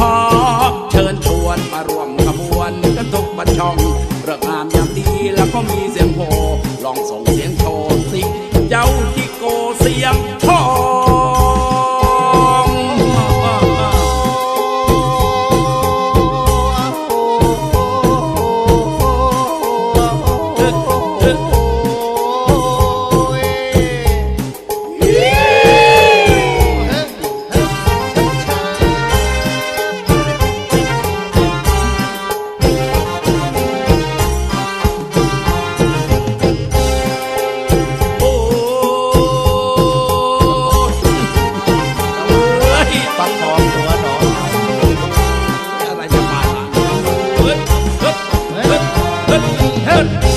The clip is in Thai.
ขอ เชิญชวนมาร่วมขบวนกันทุกบัญชองเรื่องงามยามดีแล้วก็มีเสียงโหลองส่ง เฮ้ย